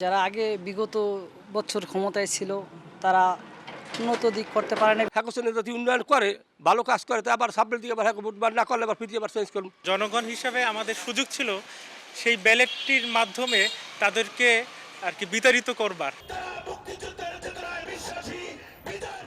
যারা আগে বিগত বছর ক্ষমতায় ছিল তারা উন্নত দিক করতে পারে না হ্যাঁ যদি উন্নয়ন করে ভালো কাজ করে তো আবার সাবলেট দিকে আবার হ্যাঁ ভোট বার না করলে আবার ফিরিয়ে আবার চেঞ্জ করুন। জনগণ হিসাবে আমাদের সুযোগ ছিল সেই ব্যালেটটির মাধ্যমে তাদেরকে আর কি বিতাড়িত করবার।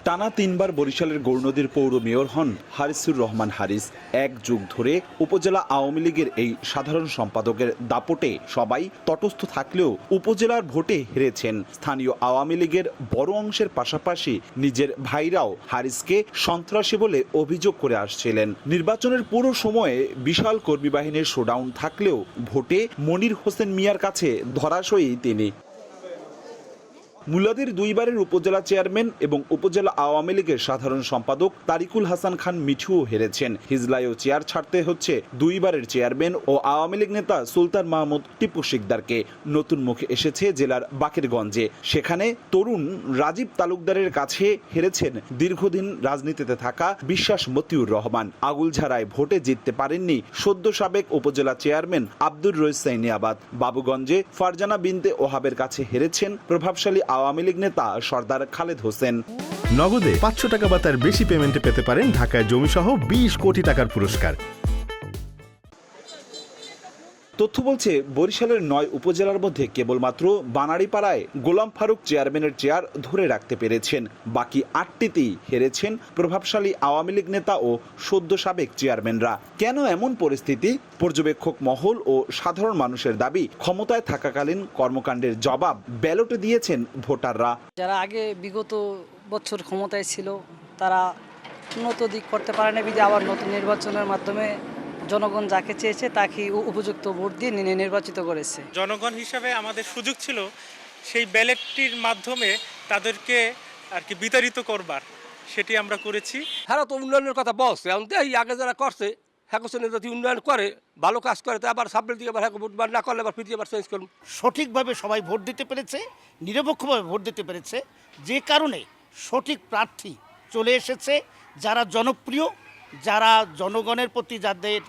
টানা তিনবার বরিশালের গৌরনদীর পৌর মেয়র হন হারিসুর রহমান হারিস। এক যুগ ধরে উপজেলা আওয়ামী লীগের এই সাধারণ সম্পাদকের দাপটে সবাই তটস্থ থাকলেও উপজেলার ভোটে হেরেছেন। স্থানীয় আওয়ামী লীগের বড় অংশের পাশাপাশি নিজের ভাইরাও হারিসকে সন্ত্রাসী বলে অভিযোগ করে আসছিলেন। নির্বাচনের পুরো সময়ে বিশাল কর্মী বাহিনীর শোডাউন থাকলেও ভোটে মনির হোসেন মিয়ার কাছে ধরাশয়ী তিনি। মুলাদের দুইবারের উপজেলা চেয়ারম্যান এবং উপজেলা আওয়ামী লীগের সাধারণ সম্পাদক তারিকুল হাসান খান মিঠুও হেরেছেন। হিজলায়ও চেয়ার ছাড়তে হচ্ছে দুইবারের চেয়ারম্যান ও আওয়ামী লীগ নেতা সুলতান মাহমুদ টিপু শিকদারকে। নতুন মুখে এসেছে জেলার বাকেরগঞ্জে। সেখানে তরুণ রাজীব তালুকদারের কাছে হেরেছেন দীর্ঘদিন রাজনীতিতে থাকা বিশ্বাস মতিউর রহমান। আগুলঝাড়ায় ভোটে জিততে পারেননি সদ্য সাবেক উপজেলা চেয়ারম্যান আব্দুর রইস সাইনিয়াবাদ। বাবুগঞ্জে ফারজানা বিনতে ওহাবের কাছে হেরেছেন প্রভাবশালী আওয়ামী লীগ নেতা সর্দার খালেদ হোসেন। নগদে পাঁচশো টাকা বা তার বেশি পেমেন্টে পেতে পারেন ঢাকায় জমিসহ বিশ কোটি টাকার পুরস্কার। তথ্য বলছে, বরিশালের নয় উপজেলার মধ্যে কেবলমাত্র বানারীপাড়ায় গোলাম ফারুক চেয়ারম্যানের চেয়ার ধরে রাখতে পেরেছেন। বাকি আটটিতেই হেরেছেন প্রভাবশালী আওয়ামী লীগ নেতা ও সদ্য সাবেক চেয়ারম্যানরা। কেন এমন পরিস্থিতি? পর্যবেক্ষক মহল ও সাধারণ মানুষের দাবি, ক্ষমতায় থাকাকালীন কর্মকাণ্ডের জবাব ব্যালটে দিয়েছেন ভোটাররা। যারা আগে বিগত বছর ক্ষমতায় ছিল, তারা উন্নত দিক করতে পারে না বিধে আবার নতুন নির্বাচনের মাধ্যমে জনগণ যাকে চেয়েছে তাকে উপযুক্ত ভোট দিয়ে নির্বাচিত করেছে। জনগণ হিসাবে আমাদের সুযোগ ছিল সেই ব্যালেটটির মাধ্যমে তাদেরকে আর কি বিতাড়িত করবার সেটি আমরা করেছি। হ্যাঁ তো উন্নয়নের কথা বলছে। এখন তো এই আগে যারা করছে হ্যাঁ যদি উন্নয়ন করে ভালো কাজ করে তো আবার সাবলেট দিকে আবার হ্যাঁ ভোট বার না করলে আবার ফিরিয়ে আবার চেঞ্জ করুন। সঠিকভাবে সবাই ভোট দিতে পেরেছে নিরপেক্ষভাবে ভোট দিতে পেরেছে। যে কারণে সঠিক প্রার্থী চলে এসেছে যারা জনপ্রিয় যারা জনগণের প্রতি যাদের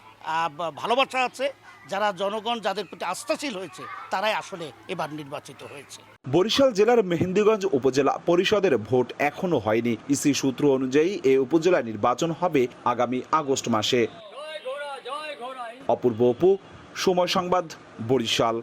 ভালোবাসা আছে যারা জনগণ যাদের প্রতি আস্থাশীল হয়েছে তারাই আসলে এবার নির্বাচিত হয়েছে। বরিশাল জেলার মেহেন্দিগঞ্জ উপজেলা পরিষদের ভোট এখনও হয়নি। ইসি সূত্র অনুযায়ী এ উপজেলা নির্বাচন হবে আগামী আগস্ট মাসে। অপূর্ব অপু সময় সংবাদ বরিশাল।